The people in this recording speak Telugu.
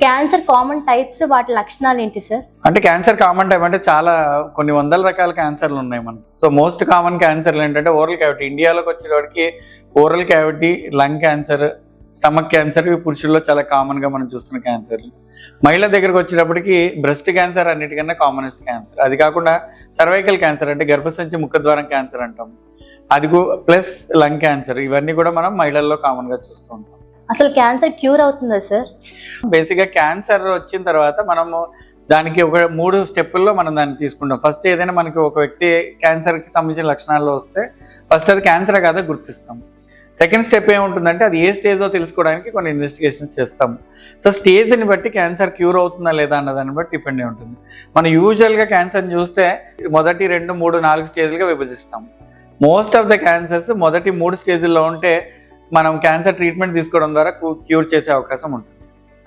క్యాన్సర్ కామన్ టైప్స్ వాటి లక్షణాలు ఏంటి సార్? అంటే క్యాన్సర్ కామన్ టైప్ అంటే చాలా కొన్ని వందల రకాల క్యాన్సర్లు ఉన్నాయి మనకి. సో మోస్ట్ కామన్ క్యాన్సర్లు ఏంటంటే ఓరల్ క్యావిటీ. ఇండియాలోకి వచ్చేటప్పటికి oral cavity lung cancer stomach cancer ఇవి పురుషుల్లో చాలా కామన్గా మనం చూస్తున్న క్యాన్సర్లు. మహిళ దగ్గరకు వచ్చేటప్పటికి బ్రెస్ట్ క్యాన్సర్ అన్నిటికన్నా కామనెస్ట్ క్యాన్సర్. అది కాకుండా సర్వైకల్ క్యాన్సర్ అంటే గర్భసంచి ముఖద్వారం క్యాన్సర్ అంటాం. అది ప్లస్ లంగ్ క్యాన్సర్. ఇవన్నీ కూడా మనం మహిళల్లో కామన్గా చూస్తూ ఉంటాం. అసలు క్యాన్సర్ క్యూర్ అవుతుందా సార్? బేసిక్గా క్యాన్సర్ వచ్చిన తర్వాత మనము దానికి ఒక మూడు స్టెప్పుల్లో మనం దాన్ని తీసుకుంటాం. ఫస్ట్ ఏదైనా మనకి ఒక వ్యక్తి క్యాన్సర్కి సంబంధించిన లక్షణాల్లో వస్తే ఫస్ట్ అది క్యాన్సర్ కాదా గుర్తిస్తాం. సెకండ్ స్టెప్ ఏముంటుందంటే అది ఏ స్టేజ్లో తెలుసుకోవడానికి కొన్ని ఇన్వెస్టిగేషన్స్ చేస్తాం. సో స్టేజ్ని బట్టి క్యాన్సర్ క్యూర్ అవుతుందా లేదా అన్న దాన్ని బట్టి డిపెండ్ అయి ఉంటుంది. మనం యూజువల్గా క్యాన్సర్ని చూస్తే మొదటి రెండు మూడు నాలుగు స్టేజ్లుగా విభజిస్తాం. మోస్ట్ ఆఫ్ ద క్యాన్సర్స్ మొదటి మూడు స్టేజ్ల్లో ఉంటే మనం క్యాన్సర్ ట్రీట్మెంట్ తీసుకోవడం ద్వారా క్యూర్ చేసే అవకాశం ఉంటుంది.